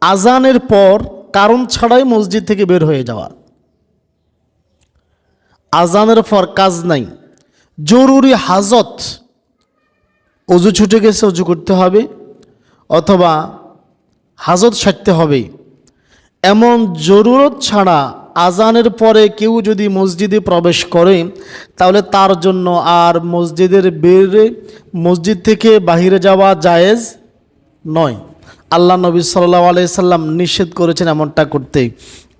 আজানের পর কারণ ছাড়াই মসজিদ থেকে বের হয়ে যাওয়া। আজানের পর কাজ নাই। জরুরি হাজত। অজু ছুটে গেছে, অজু করতে হবে অথবা হাজত সারতে হবে। এমন জরুরত ছাড়া আজানের পরে কেউ যদি মসজিদে প্রবেশ করে, তাহলে তার জন্য আর মসজিদের বের মসজিদ থেকে বাহিরে যাওয়া জায়েজ নয়। আল্লাহ নবী সাল্লাহ আলাইসাল্লাম নিষেধ করেছেন এমনটা করতে।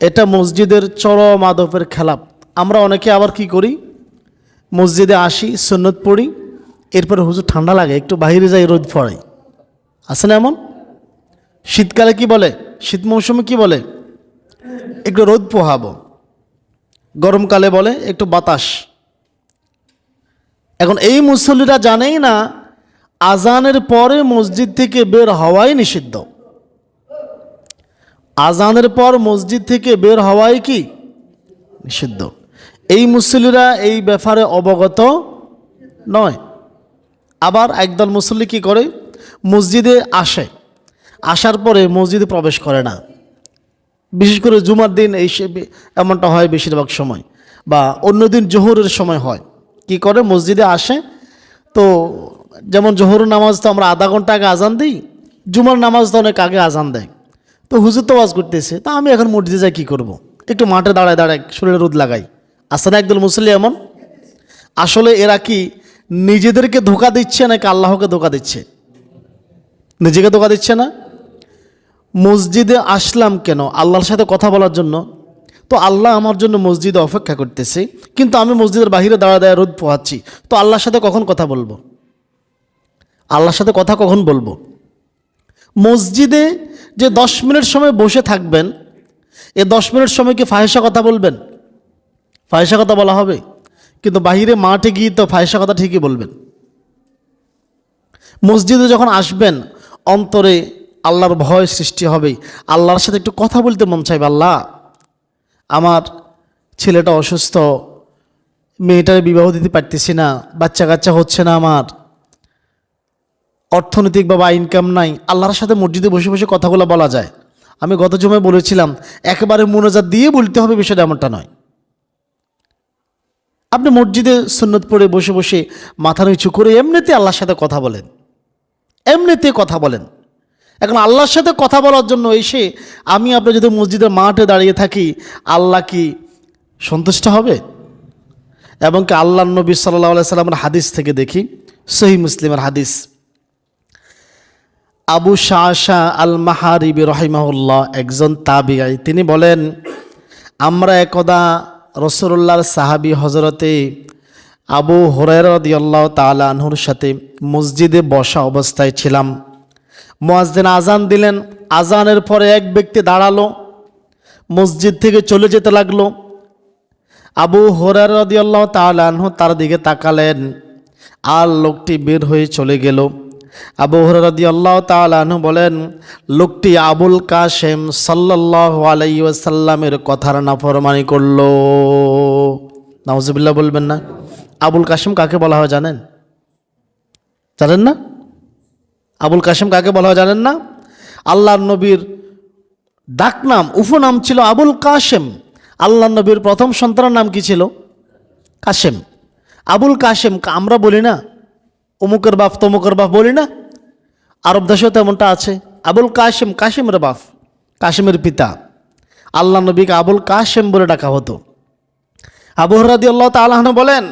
এটা মসজিদের চরম আদবের খেলাপ আমরা অনেকে আবার কি করি? মসজিদে আসি, সুন্নত পড়ি, এরপরে হুজুর ঠান্ডা লাগে, একটু বাইরে যাই, রোদ পড়ে। আছে না এমন? শীতকালে কি বলে? শীত মৌসুমে কি বলে? একটু রোদ পোহাবো। গরমকালে বলে একটু বাতাস। এখন এই মুসল্লিরা জানেই না আজানের পরে মসজিদ থেকে বের হওয়াই নিষিদ্ধ। আজানের পর মসজিদ থেকে বের হওয়াই কি? নিষিদ্ধ। এই মুসল্লিরা এই ব্যাপারে অবগত নয়। আবার একদল মুসল্লি কি করে? মসজিদে আসে। আসার পরে মসজিদে প্রবেশ করে না। বিশেষ করে জুমার দিন এই এমনটা হয় বেশিরভাগ সময় বা অন্যদিন জোহরের সময় হয়। কি করে? মসজিদে আসে। তো যেমন জোহর নামাজ তো আমরা আধা ঘণ্টা আগে আজান দিই, জুমার নামাজ তো অনেক আগে আজান দেয়। তো হুজুর তো ওয়াজ করতেছে, তা আমি এখন মসজিদে যাই কী করব? একটু মাঠে দাঁড়ায় দাঁড়ায় শরীরে রোদ লাগাই। আসে না একদল মুসল্লি এমন? আসলে এরা কি নিজেদেরকে ধোকা দিচ্ছে নাকি আল্লাহকে ধোকা দিচ্ছে? নিজেকে ধোকা দিচ্ছে না? মসজিদে আসলাম কেন? আল্লাহর সাথে কথা বলার জন্য। তো আল্লাহ আমার জন্য মসজিদে অপেক্ষা করতেছে, কিন্তু আমি মসজিদের বাহিরে দাঁড়া দাঁড়া রোদ পোহাচ্ছি। তো আল্লাহর সাথে কখন কথা বলব? আল্লাহর সাথে কথা কখন বলব? মসজিদে যে দশ মিনিট সময় বসে থাকবেন, এ দশ মিনিট সময় কি ফাহেসা কথা বলবেন? ফাহেসা কথা বলা হবে। কিন্তু বাহিরে মাঠে গিয়ে তো ফাহেসা কথা ঠিকই বলবেন। মসজিদে যখন আসবেন, অন্তরে আল্লাহর ভয় সৃষ্টি হবে। আল্লাহর সাথে একটু কথা বলতে মন চাইবে, আল্লাহ, আমার ছেলেটা অসুস্থ, মেয়েটার বিবাহ দিতে পারতেছি না বাচ্চা কাচ্চা হচ্ছে না আমার। অর্থনৈতিক বা বা ইনকাম নাই, আল্লাহর সাথে মসজিদে বসে বসে কথাগুলো বলা যায়। আমি গত জমায় বলেছিলাম, একেবারে মনোজাত দিয়ে বলতে হবে বিষয়টা এমনটা নয়। আপনি মসজিদে সুন্নত পড়ে বসে বসে মাথা নিচু করে এমনিতে আল্লাহর সাথে কথা বলেন। এমনিতে কথা বলেন। এখন আল্লাহর সাথে কথা বলার জন্য এসে আমি আপনি যদি মসজিদের মাঠে দাঁড়িয়ে থাকি, আল্লাহ কি সন্তুষ্ট হবে? এবং কি আল্লাহ নবী সাল্লাহ সাল্লামের হাদিস থেকে দেখি সহি মুসলিমের হাদিস। আবু শাহ শাহ আল মাহারিবি রহিমাহুল্লাহ, একজন তাবিআই। তিনি বলেন, আমরা একদা রসুল্লাহর সাহাবি হজরতে আবু হরাইরদিয়াল্লাহ তালা আনহুর সাথে মসজিদে বসা অবস্থায় ছিলাম। মোয়াজদিন আজান দিলেন। আজানের পরে এক ব্যক্তি দাঁড়াল, মসজিদ থেকে চলে যেতে লাগল। আবু হরার রদিয়াল্লাহ তালাহ তার দিকে তাকালেন। আর লোকটি বের হয়ে চলে গেল। আবু হরারদি আল্লাহ তালাহ বলেন, লোকটি আবুল কাশেম সাল্লাহ আলাইসাল্লামের কথার নাফরমানি করল। নাউজুবিল্লাহ বলবেন না। আবুল কাশেম কাকে বলা হয় জানেন? জানেন না? আবুল কাশেম কাকে বলা হয় জানেন না? আল্লাহ নবীর ডাকনাম উপনাম ছিল আবুল কাশেম। আল্লাহ নবীর প্রথম সন্তানের নাম কি ছিল? কাশেম। আবুল কাশেম, আমরা বলি না। অমুকের বাপ তমুকের বাপ বলি না। আরব দেশেও তেমনটা আছে। আবুল কাশেম, কাশেমের বাপ, কাশেমের পিতা। আল্লাহ নবীকে আবুল কাশেম বলে ডাকা হতো। আবু হরাদি আল্লাহ তালাহন বলেন,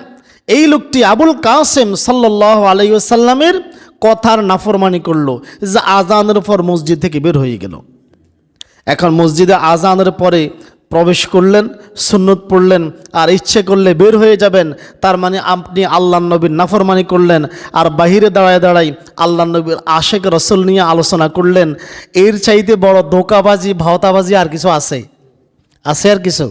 এই লোকটি আবুল কাসেম সাল্লাহ আলাইসাল্লামের কথার নাফরমানি করল যে আজানের পর মসজিদ থেকে বের হয়ে গেল। এখন মসজিদে আজানের পরে প্রবেশ করলেন, সুন্নত পড়লেন, আর ইচ্ছে করলে বের হয়ে যাবেন। তার মানে আপনি আল্লাহ নবীর নাফরমানি করলেন, আর বাহিরে দাঁড়ায় দাঁড়াই আল্লাহ নবীর আশেক রসুল নিয়ে আলোচনা করলেন। এর চাইতে বড় ধোকাবাজি, ভাওতাবাজি আর কিছু আছে? আছে আর কিছু?